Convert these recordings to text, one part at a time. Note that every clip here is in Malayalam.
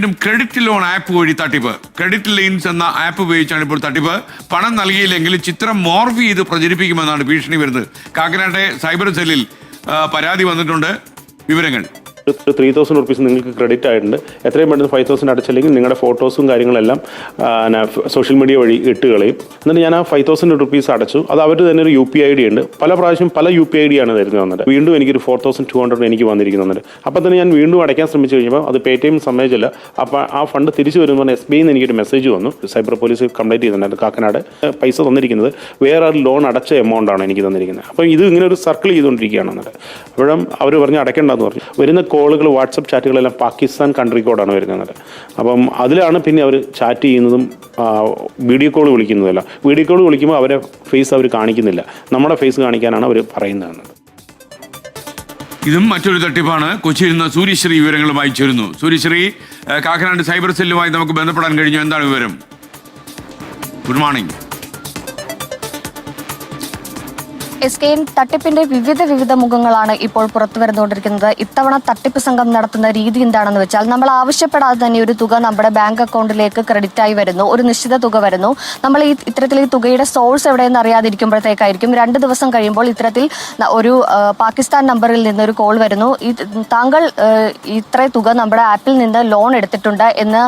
വീണ്ടും ക്രെഡിറ്റ് ലോൺ ആപ്പ് വഴി തട്ടിപ്പ്. ക്രെഡിറ്റ് ലൈൻസ് എന്ന ആപ്പ് ഉപയോഗിച്ചാണ് ഇപ്പോൾ തട്ടിപ്പ്. പണം നൽകിയില്ലെങ്കിൽ ചിത്രം മോർഫ് ചെയ്ത് പ്രചരിപ്പിക്കുമെന്നാണ് ഭീഷണി വരുന്നത്. കാക്കനാട്ടെ സൈബർ സെല്ലിൽ പരാതി വന്നിട്ടുണ്ട്. വിവരങ്ങൾ. ഒരു ത്രീ തൗസൻഡ് റുപ്പീസ് നിങ്ങൾക്ക് ക്രെഡിറ്റ് ആയിട്ടുണ്ട്. എത്രയും പെട്ടെന്ന് ഫൈവ് തൗസൻഡ് അടച്ചില്ലെങ്കിൽ നിങ്ങളുടെ ഫോട്ടോസും കാര്യങ്ങളെല്ലാം സോഷ്യൽ മീഡിയ വഴി ഇട്ട് കളയും. എന്നിട്ട് ഞാൻ ആ ഫൈവ് തൗസൻഡ് റുപ്പീസ് അടച്ചു. അത് അവർ തന്നെ ഒരു യു പി ഐ ഡി ഉണ്ട്. പല പ്രാവശ്യം പല യു പി ഐ ഡി ആണ് തരുന്നത് വന്നിട്ട്. വീണ്ടും എനിക്കൊരു ഫോർ തൗസൻഡ് ടു ഹൺഡ്രഡ് എനിക്ക് വന്നിരിക്കുന്നുണ്ട് അപ്പോൾ തന്നെ ഞാൻ വീണ്ടും അടയ്ക്കാൻ ശ്രമിച്ചു കഴിഞ്ഞപ്പോൾ അത് പേ ടി എം സമ്മതിച്ചില്ല. അപ്പോൾ ആ ഫണ്ട് തിരിച്ചു വരുമ്പോൾ എസ് ബി എന്ന് എനിക്കൊരു മെസ്സേജ് വന്നു. സൈബർ പോലീസ് കംപ്ലൈന്റ് ചെയ്തിട്ടുണ്ടായിരുന്നു കാക്കനാട്. പൈസ തന്നിരിക്കുന്നത് വേറെ ഒരു ലോൺ അടച്ച എമൗണ്ട് ആണ് എനിക്ക് തന്നിരിക്കുന്നത്. അപ്പോൾ ഇത് ഇങ്ങനെ ഒരു സർക്കിൾ ചെയ്തുകൊണ്ടിരിക്കുകയാണ് എന്നിട്ട് അപ്പോഴും അവർ പറഞ്ഞ് അടയ്ക്കേണ്ടെന്ന് പറഞ്ഞു. വരുന്ന കോളുകൾ വാട്സപ്പ് ചാറ്റുകളെല്ലാം പാകിസ്ഥാൻ കൺട്രി കോഡാണ് വരുന്നത്. അപ്പം അതിലാണ് പിന്നെ അവർ ചാറ്റ് ചെയ്യുന്നതും വീഡിയോ കോൾ വിളിക്കുന്നതല്ല. വീഡിയോ കോൾ വിളിക്കുമ്പോൾ അവരെ ഫേസ് അവർ കാണിക്കുന്നില്ല. നമ്മുടെ ഫേസ് കാണിക്കാനാണ് അവർ പറയുന്നത് ഇതും മറ്റൊരു തട്ടിപ്പാണ്. കൊച്ചിയിൽ നിന്ന് സൂര്യശ്രീ വിവരങ്ങളുമായി ചേരുന്നു സൂര്യശ്രീ കാക്കനാട് സൈബർ സെല്ലുമായി നമുക്ക് ബന്ധപ്പെടാൻ കഴിഞ്ഞു. എന്താണ് വിവരം? Good morning. S K N തട്ടിപ്പിന്റെ വിവിധ വിവിധ മുഖങ്ങളാണ് ഇപ്പോൾ പുറത്തു വരുന്നുകൊണ്ടിരിക്കുന്നത് ഇത്തവണ തട്ടിപ്പ് സംഘം നടത്തുന്ന രീതി എന്താണെന്ന് വെച്ചാൽ നമ്മൾ ആവശ്യപ്പെടാതെ തന്നെ ഒരു തുക നമ്മുടെ ബാങ്ക് അക്കൗണ്ടിലേക്ക് ക്രെഡിറ്റ് ആയി വരുന്നു. ഒരു നിശ്ചിത തുക വരുന്നു. നമ്മൾ ഈ ഇത്തരത്തിൽ ഈ തുകയുടെ സോഴ്സ് എവിടെയെന്ന് അറിയാതിരിക്കുമ്പോഴത്തേക്കായിരിക്കും. രണ്ട് ദിവസം കഴിയുമ്പോൾ ഇത്തരത്തിൽ ഒരു പാകിസ്ഥാൻ നമ്പറിൽ നിന്ന് ഒരു കോൾ വരുന്നു. ഈ താങ്കൾ ഇത്ര തുക നമ്മുടെ ആപ്പിൽ നിന്ന് ലോൺ എടുത്തിട്ടുണ്ട് എന്ന്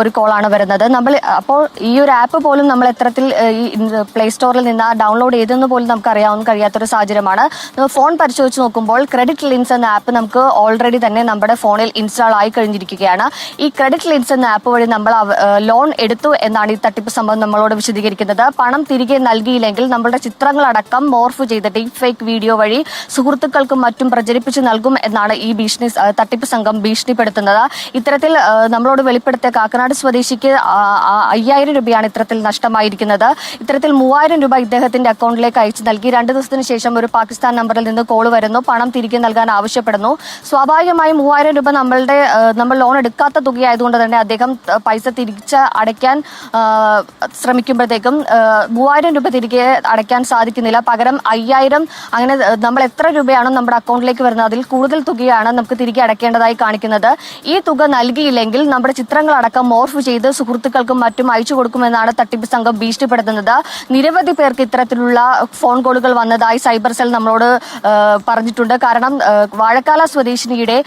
ഒരു കോളാണ് വരുന്നത്. നമ്മൾ അപ്പോൾ ഈ ഒരു ആപ്പ് പോലും നമ്മൾ എത്രത്തിൽ ഈ പ്ലേ സ്റ്റോറിൽ നിന്ന് ഡൗൺലോഡ് ചെയ്തെന്ന് പോലും നമുക്ക് അറിയാവുന്ന കഴിയാത്തൊരു സാഹചര്യമാണ്. ഫോൺ പരിശോധിച്ച് നോക്കുമ്പോൾ ക്രെഡിറ്റ് ലിൻസ് എന്ന ആപ്പ് നമുക്ക് ഓൾറെഡി തന്നെ നമ്മുടെ ഫോണിൽ ഇൻസ്റ്റാൾ ആയി കഴിഞ്ഞിരിക്കുകയാണ്. ഈ ക്രെഡിറ്റ് ലിൻസ് എന്ന ആപ്പ് വഴി നമ്മൾ ലോൺ എടുത്തു എന്നാണ് ഈ തട്ടിപ്പ് സംഭവം നമ്മളോട് വിശദീകരിക്കുന്നത്. പണം തിരികെ നൽകിയില്ലെങ്കിൽ നമ്മുടെ ചിത്രങ്ങളടക്കം മോർഫ് ചെയ്ത് ഡീപ് ഫേക്ക് വീഡിയോ വഴി സുഹൃത്തുക്കൾക്കും മറ്റും പ്രചരിപ്പിച്ച് നൽകും എന്നാണ് ഈ ഭീഷണി തട്ടിപ്പ് സംഘം ഭീഷണിപ്പെടുത്തുന്നത്. ഇത്തരത്തിൽ നമ്മളോട് വെളിപ്പെടുത്തിയ കാക്കനാട് സ്വദേശിക്ക് അയ്യായിരം രൂപയാണ് ഇത്തരത്തിൽ നഷ്ടമായിരിക്കുന്നത്. ഇത്തരത്തിൽ മൂവായിരം രൂപ ഇദ്ദേഹത്തിന്റെ അക്കൗണ്ടിലേക്ക് അയച്ചു നൽകി. രണ്ട് ദിവസത്തിന് ശേഷം ഒരു പാകിസ്ഥാൻ നമ്പറിൽ നിന്ന് കോൾ വരുന്നു. പണം തിരികെ നൽകാൻ ആവശ്യപ്പെടുന്നു. സ്വാഭാവികമായും മൂവായിരം രൂപ നമ്മളുടെ നമ്മൾ ലോൺ എടുക്കാത്ത തുകയായതുകൊണ്ട് തന്നെ അദ്ദേഹം പൈസ തിരിച്ച് അടയ്ക്കാൻ ശ്രമിക്കുമ്പോഴത്തേക്കും മൂവായിരം രൂപ തിരികെ അടയ്ക്കാൻ സാധിക്കുന്നില്ല. പകരം അയ്യായിരം അങ്ങനെ നമ്മൾ എത്ര രൂപയാണോ നമ്മുടെ അക്കൗണ്ടിലേക്ക് വരുന്നത് അതിൽ കൂടുതൽ തുകയാണ് നമുക്ക് തിരികെ അടയ്ക്കേണ്ടതായി കാണിക്കുന്നത്. ഈ തുക നൽകിയില്ലെങ്കിൽ നമ്മുടെ ചിത്രങ്ങളടക്കം മോർഫ് ചെയ്ത് സുഹൃത്തുക്കൾക്കും മറ്റും അയച്ചു കൊടുക്കുമെന്നാണ് തട്ടിപ്പ് സംഘം ഭീഷണിപ്പെടുത്തുന്നത്. നിരവധി പേർക്ക് ഇത്തരത്തിലുള്ള ഫോൺ കോളുകൾ വന്നതായി സൈബർ സെൽ നമ്മളോട് പറഞ്ഞിട്ടുണ്ട്. കാരണം വാഴക്കാല സ്വദേശിനിയുടെ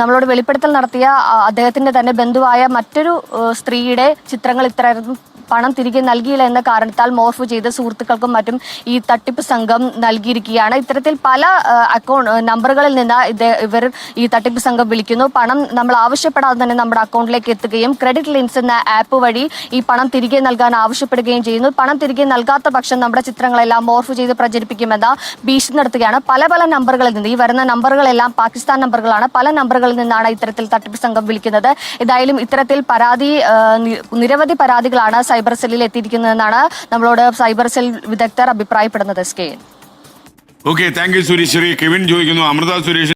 നമ്മളോട് വെളിപ്പെടുത്തൽ നടത്തിയ അദ്ദേഹത്തിന്റെ തന്നെ ബന്ധുവായ മറ്റൊരു സ്ത്രീയുടെ ചിത്രങ്ങൾ ഇത്ര പണം തിരികെ നൽകിയില്ല എന്ന കാരണത്താൽ മോർഫ് ചെയ്ത സുഹൃത്തുക്കൾക്കും മറ്റും ഈ തട്ടിപ്പ് സംഘം നൽകിയിരിക്കുകയാണ്. ഇത്തരത്തിൽ പല അക്കൗണ്ട് നമ്പറുകളിൽ നിന്ന് ഇവർ ഈ തട്ടിപ്പ് സംഘം വിളിക്കുന്നു. പണം നമ്മൾ ആവശ്യപ്പെടാതെ തന്നെ നമ്മുടെ അക്കൗണ്ടിലേക്ക് എത്തുകയും ക്രെഡിറ്റ് ലിൻസ് എന്ന ആപ്പ് വഴി ഈ പണം തിരികെ നൽകാൻ ആവശ്യപ്പെടുകയും ചെയ്യുന്നു. പണം തിരികെ നൽകാത്ത പക്ഷം നമ്മുടെ ചിത്രങ്ങളെല്ലാം മോർഫ് ചെയ്ത് പ്രചരിപ്പിക്കുമെന്ന ഭീഷണി നടത്തുകയാണ്. പല പല നമ്പറുകളിൽ നിന്ന് ഈ വരുന്ന നമ്പറുകളെല്ലാം പാകിസ്ഥാൻ നമ്പറുകളാണ്. പല നമ്പറുകളിൽ നിന്നാണ് ഇത്തരത്തിൽ തട്ടിപ്പ് സംഘം വിളിക്കുന്നത്. ഏതായാലും ഇത്തരത്തിൽ പരാതി നിരവധി പരാതികളാണ് സൈബർ സെല്ലിൽ എത്തിയിരിക്കുന്നതെന്നാണ് നമ്മളോട് സൈബർ സെൽ വിദഗ്ധർ അഭിപ്രായപ്പെടുന്നത്. S K. Okay thank you Sureshwari Kevin ചോദിക്കുന്നു. അമൃത സുരേഷ്